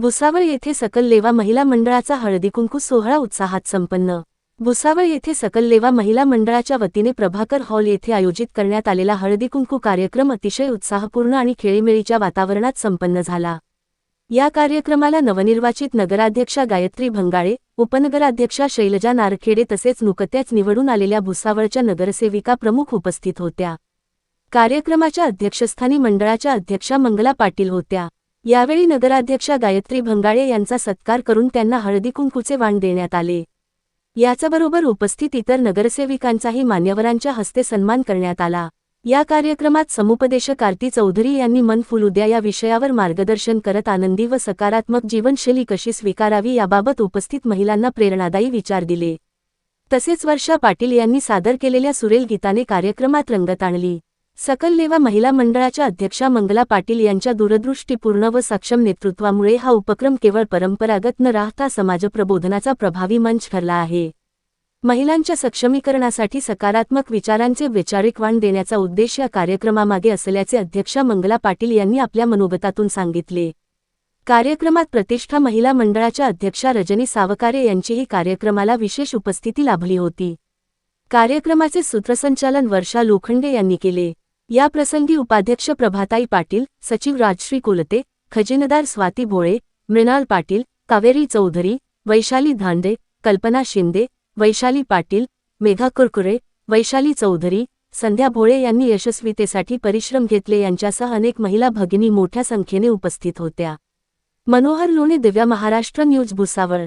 भुसावळ येथे सकललेवा महिला मंडळाचा हळदीकुंकू सोहळा उत्साहात संपन्न. भुसावळ येथे सकललेवा महिला मंडळाच्या वतीने प्रभाकर हॉल येथे आयोजित करण्यात आलेला हळदीकुंकू कार्यक्रम अतिशय उत्साहपूर्ण आणि खेळीमेळीच्या वातावरणात संपन्न झाला. या कार्यक्रमाला नवनिर्वाचित नगराध्यक्षा गायत्री भंगाळे उपनगराध्यक्षा शैलजा नारखेडे तसेच नुकत्याच निवडून आलेल्या भुसावळच्या नगरसेविका प्रमुख उपस्थित होत्या. कार्यक्रमाच्या अध्यक्षस्थानी मंडळाच्या अध्यक्षा मंगला पाटील होत्या. यावेळी नगराध्यक्षा गायत्री भंगाळे यांचा सत्कार करून त्यांना हळदीकुंकूचे वाण देण्यात आले. याचबरोबर उपस्थित इतर नगरसेविकांचाही मान्यवरांच्या हस्ते सन्मान करण्यात आला. या कार्यक्रमात समुपदेशक आरती चौधरी यांनी मन फुलुद्या या विषयावर मार्गदर्शन करत आनंदी व सकारात्मक जीवनशैली कशी स्वीकारावी याबाबत उपस्थित महिलांना प्रेरणादायी विचार दिले. तसेच वर्षा पाटील यांनी सादर केलेल्या सुरेल गीताने कार्यक्रमात रंगत आणली. सकल लेवा महिला मंडळाच्या अध्यक्षा मंगला पाटील यांच्या दूरदृष्टीपूर्ण व सक्षम नेतृत्वामुळे हा उपक्रम केवळ परंपरागत न राहता समाजप्रबोधनाचा प्रभावी मंच ठरला आहे. महिलांच्या सक्षमीकरणासाठी सकारात्मक विचारांचे वैचारिक वाण देण्याचा उद्देश या कार्यक्रमामागे असल्याचे अध्यक्षा मंगला पाटील यांनी आपल्या मनोगतातून सांगितले. कार्यक्रमात प्रतिष्ठा महिला मंडळाच्या अध्यक्षा रजनी सावकारे यांचीही कार्यक्रमाला विशेष उपस्थिती लाभली होती. कार्यक्रमाचे सूत्रसंचालन वर्षा लोखंडे यांनी केले. या प्रसंगी उपाध्यक्ष प्रभाताई पाटील सचिव राजश्री कोलते खजिनदार स्वाती भोळे मृणाल पाटील कावेरी चौधरी वैशाली धांडे कल्पना शिंदे वैशाली पाटील मेघा कुरकुरे वैशाली चौधरी संध्या भोळे यांनी यशस्वीतेसाठी परिश्रम घेतले यांच्यासह अनेक महिला भगिनी मोठ्या संख्येने उपस्थित होत्या. मनोहर लोणे दिव्या महाराष्ट्र न्यूज भुसावळ.